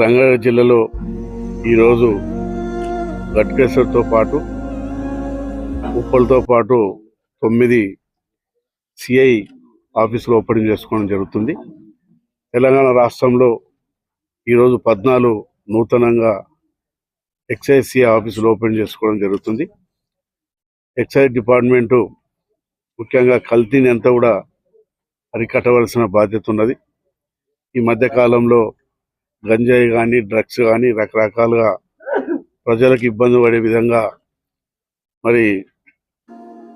రంగారెడ్డి జిల్లాలో ఈరోజు గట్కేశ్వర్తో పాటు ఉప్పలతో పాటు తొమ్మిది సిఐ ఆఫీసులు ఓపెనింగ్ చేసుకోవడం జరుగుతుంది. తెలంగాణ రాష్ట్రంలో ఈరోజు పద్నాలుగు నూతనంగా ఎక్సైజ్ సిఐ ఆఫీసులు ఓపెన్ చేసుకోవడం జరుగుతుంది. ఎక్సైజ్ డిపార్ట్మెంటు ముఖ్యంగా కల్తీని అంతా కూడా అరికట్టవలసిన బాధ్యత ఉన్నది. ఈ మధ్యకాలంలో గంజాయి కానీ డ్రగ్స్ కానీ రకరకాలుగా ప్రజలకు ఇబ్బంది పడే విధంగా మరి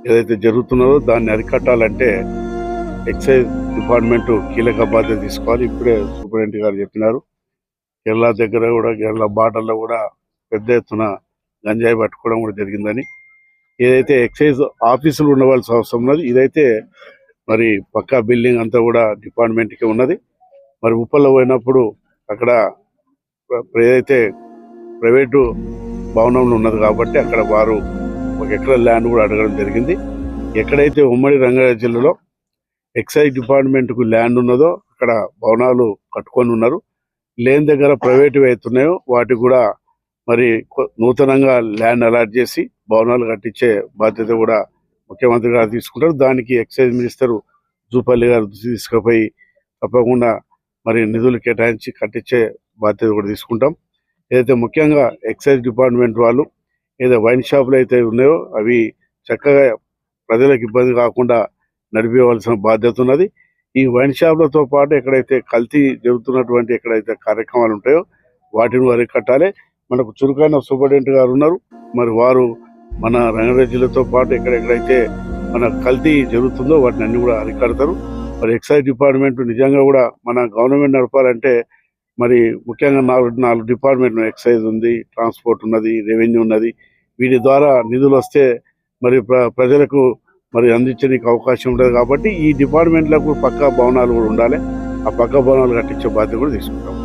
ఏదైతే జరుగుతున్నదో దాన్ని అరికట్టాలంటే ఎక్సైజ్ డిపార్ట్మెంట్ కీలక బాధ్యత తీసుకోవాలి. ఇప్పుడే సూపరింటెండెంట్ గారు చెప్పినారు. కేరళ దగ్గర కూడా కేరళ బార్డర్లో కూడా పెద్ద ఎత్తున గంజాయి పట్టుకోవడం కూడా జరిగిందని. ఏదైతే ఎక్సైజ్ ఆఫీసులు ఉండవలసిన అవసరం ఉన్నది ఇదైతే మరి పక్కా బిల్డింగ్ అంతా కూడా డిపార్ట్మెంట్కి ఉన్నది. మరి ఉప్పల్లో పోయినప్పుడు అక్కడ ఏదైతే ప్రైవేటు భవనంలో ఉన్నది కాబట్టి అక్కడ వారు ఒక ఎకరా ల్యాండ్ కూడా అడగడం జరిగింది. ఎక్కడైతే ఉమ్మడి రంగారెడ్డి జిల్లాలో ఎక్సైజ్ డిపార్ట్మెంట్కు ల్యాండ్ ఉన్నదో అక్కడ భవనాలు కట్టుకొని ఉన్నారు. లేని దగ్గర ప్రైవేటు అవుతున్నాయో వాటికి కూడా మరి నూతనంగా ల్యాండ్ అలాట్ చేసి భవనాలు కట్టించే బాధ్యత కూడా ముఖ్యమంత్రి గారు తీసుకుంటారు. దానికి ఎక్సైజ్ మినిస్టర్ జూపల్లి గారు తీసుకుపోయి తప్పకుండా మరి నిధులు కేటాయించి కట్టించే బాధ్యత కూడా తీసుకుంటాం. ఏదైతే ముఖ్యంగా ఎక్సైజ్ డిపార్ట్మెంట్ వాళ్ళు ఏదో వైన్ షాపులు అయితే ఉన్నాయో అవి చక్కగా ప్రజలకు ఇబ్బంది కాకుండా నడిపేవలసిన బాధ్యత ఉన్నది. ఈ వైన్ షాపులతో పాటు ఎక్కడైతే కల్తీ జరుగుతున్నటువంటి ఎక్కడైతే కార్యక్రమాలు ఉంటాయో వాటిని అరికట్టాలి మనకు చురుకైన సూపరింటెండెంట్ గారు ఉన్నారు. మరి వారు మన రంగారెడ్డి జిల్లాతో పాటు ఎక్కడెక్కడైతే మన కల్తీ జరుగుతుందో వాటిని అన్ని కూడా అరికడతారు. మరి ఎక్సైజ్ డిపార్ట్మెంట్ నిజంగా కూడా మన గవర్నమెంట్ నడపాలంటే మరి ముఖ్యంగా నాలుగు నాలుగు డిపార్ట్మెంట్ ఎక్సైజ్ ఉంది ట్రాన్స్పోర్ట్ ఉన్నది రెవెన్యూ ఉన్నది. వీటి ద్వారా నిధులు వస్తే మరి ప్ర- ప్రజలకు మరి అందించడానికి అవకాశం ఉంటుంది కాబట్టి ఈ డిపార్ట్మెంట్లకు పక్కా భవనాలు కూడా ఉండాలి. ఆ పక్క భవనాలు కట్టించే బాధ్యత కూడా తీసుకుంటాం.